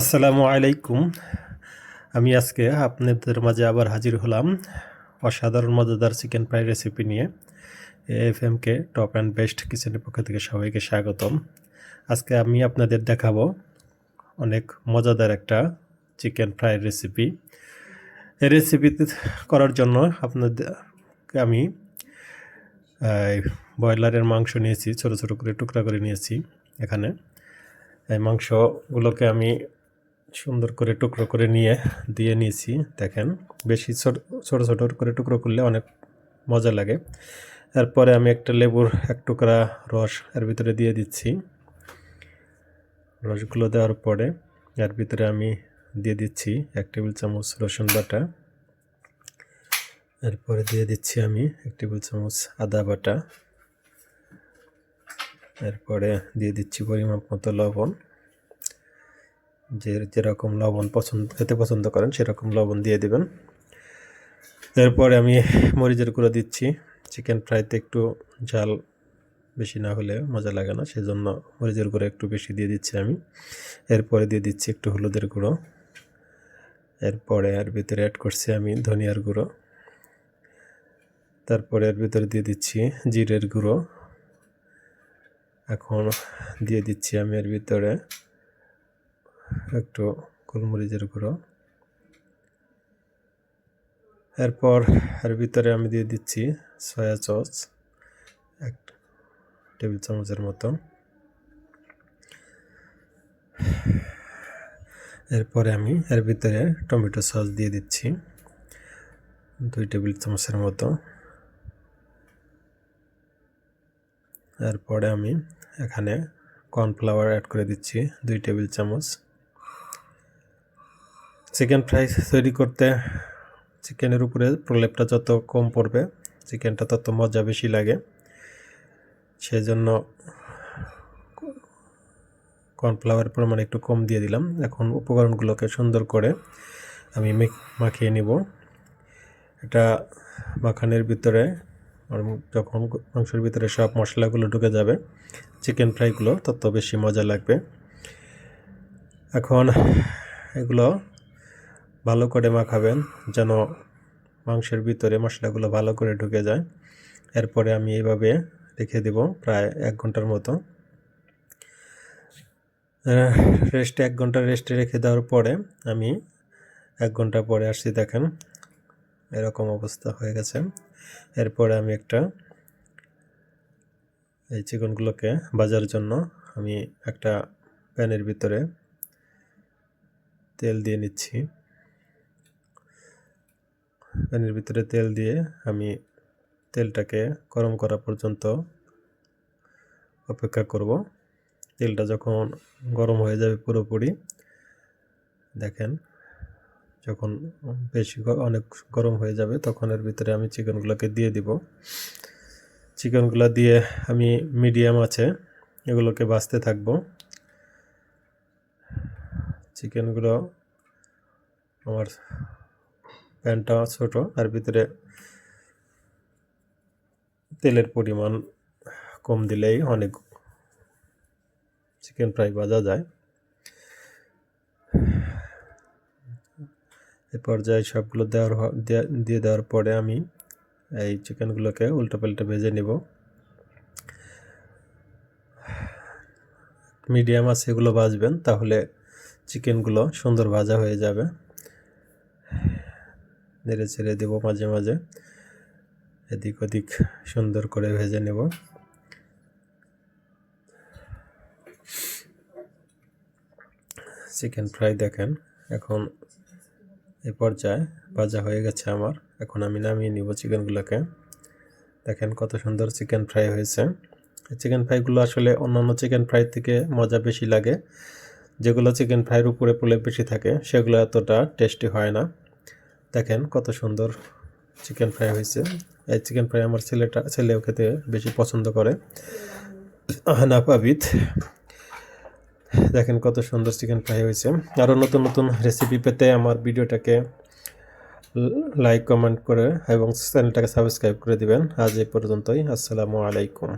আসসালামু আলাইকুম। আমি আজকে আপনাদের মাঝে আবার হাজির হলাম অসাধারণ, মজাদার চিকেন ফ্রাই রেসিপি নিয়ে। F MK top and best কিচেনের পক্ষ থেকে সবাইকে স্বাগতম। আজকে আমি আপনাদের দেখাবো অনেক মজাদার একটা চিকেন ফ্রাই রেসিপি। এই রেসিপি করার জন্য আপনাদেরকে আমি ব্রয়লারের মাংস নিয়েছি, ছোটো ছোটো করে টুকরা করে নিয়েছি এখানে। এই মাংসগুলোকে আমি সুন্দর করে টুকরো করে নিয়ে, দিয়ে নিয়েছি, দেখেন। বেশি ছোট, ছোটো করে টুকরো করলে অনেক মজা লাগে। এরপরে আমি একটা লেবুর এক টুকরা রস এর ভিতরে দিয়ে দিচ্ছি। রসগুলো দেওয়ার পরে এর ভিতরে আমি দিয়ে দিচ্ছি এক টেবিল চামচ রসুন বাটা। এরপরে দিয়ে দিচ্ছি আমি এক টেবিল চামচ আদা বাটা। এরপরে দিয়ে দিচ্ছি পরিমাপ মতো লবণ। যে যেরকম লবণ পছন্দ, খেতে পছন্দ করেন, সেরকম লবণ দিয়ে দেবেন। এরপরে আমি মরিচের গুঁড়ো দিচ্ছি। চিকেন ফ্রাইতে একটু ঝাল বেশি না হলে মজা লাগে না, সেজন্য মরিচের গুঁড়ো একটু বেশি দিয়ে দিচ্ছি আমি। এরপরে দিয়ে দিচ্ছি একটু হলুদের গুঁড়ো। এরপরে এর ভিতরে অ্যাড করছি আমি ধনিয়ার গুঁড়ো। তারপরে এর ভিতরে দিয়ে দিচ্ছি জিরের গুঁড়ো। এখন দিয়ে দিচ্ছি আমি এর ভিতরে একটু গোলমরিচের গুঁড়ো। এরপর এর ভিতরে আমি দিয়ে দিচ্ছি সয়া সস, এক টেবিল চামচের মতো। এরপরে আমি এর ভিতরে টমেটো সস দিয়ে দিচ্ছি দুই টেবিল চামচের মতো। এরপরে আমি এখানে কর্নফ্লাওয়ার অ্যাড করে দিচ্ছি দুই টেবিল চামচ। চিকেন ফ্রাই তৈরি করতে চিকেনের উপরে প্রলেপটা যত কম পড়বে চিকেনটা তত মজা বেশি লাগে। সেই জন্য কর্নফ্লাওয়ারের পরিমাণ একটু কম দিয়ে দিলাম। এখন উপকরণগুলোকে সুন্দর করে আমি মাখিয়ে নিব। এটা মাখানের ভিতরে যখন মাংসের ভিতরে সব মশলাগুলো ঢুকে যাবে চিকেন ফ্রাইগুলো তত বেশি মজা লাগবে। এখন এগুলো ভালো করে মাখাবেন যেন মাংসের ভিতরে মশলাগুলো ভালো করে ঢুকে যায়। এরপরে আমি এইভাবে রেখে দেব প্রায় এক ঘণ্টার মতো। রেস্টে এক ঘণ্টা রেস্টে রেখে দেওয়ার পরে আমি এক ঘণ্টা পরে আসছি দেখেন, এরকম অবস্থা হয়ে গেছে। এরপরে আমি একটা এই চিকনগুলোকে ভাজার জন্য আমি একটা প্যানের ভিতরে তেল দিয়ে নিচ্ছি। প্যানের ভিতরে তেল দিয়ে আমি তেলটাকে গরম করা পর্যন্ত অপেক্ষা করব। তেলটা যখন গরম হয়ে যাবে পুরোপুরি, দেখেন যখন বেশি অনেক গরম হয়ে যাবে তখন এর ভিতরে আমি চিকেনগুলোকে দিয়ে দিব। চিকেনগুলো দিয়ে আমি মিডিয়াম আছে এগুলোকে বাছতে থাকব। চিকেনগুলো আমার প্যানটা ছোট আর ভিতরে তেলের পরিমাণ কম দিলেই অনেক চিকেন ফ্রাই ভাজা যায়। এ পর্যায়ে সবগুলো দেওয়ার দিয়ে দেওয়ার পরে আমি এই চিকেনগুলোকে উল্টো পাল্টে ভেজে নিব। মিডিয়াম আছে এগুলো ভাজবেন, তাহলে চিকেনগুলো সুন্দর ভাজা হয়ে যাবে। নেড়ে ছেড়ে দেবো মাঝে মাঝে। এদিক ওদিক সুন্দর করে ভেজে নেব। চিকেন ফ্রাই দেখেন, এখন এ পর্যায়ে ভাজা হয়ে গেছে আমার। এখন আমি নামিয়ে নিব চিকেনগুলোকে। দেখেন কত সুন্দর চিকেন ফ্রাই হয়েছে। চিকেন ফ্রাইগুলো আসলে অন্যান্য চিকেন ফ্রাই থেকে মজা বেশি লাগে। যেগুলো চিকেন ফ্রাইয়ের উপরে প্রলেপ বেশি থাকে, সেগুলো এতটা টেস্টি হয় না। দেখেন কত সুন্দর চিকেন ফ্রাই হয়েছে। এই চিকেন ফ্রাই আমার ছেলেটা, ছেলেও খেতে বেশি পছন্দ করে। হানাফ আবিদ দেখেন কত সুন্দর চিকেন ফ্রাই হয়েছে। আরও নতুন নতুন রেসিপি পেতে আমার ভিডিওটাকে লাইক কমেন্ট করে এবং চ্যানেলটাকে সাবস্ক্রাইব করে দিবেন। আজ এই পর্যন্তই। আসসালামু আলাইকুম।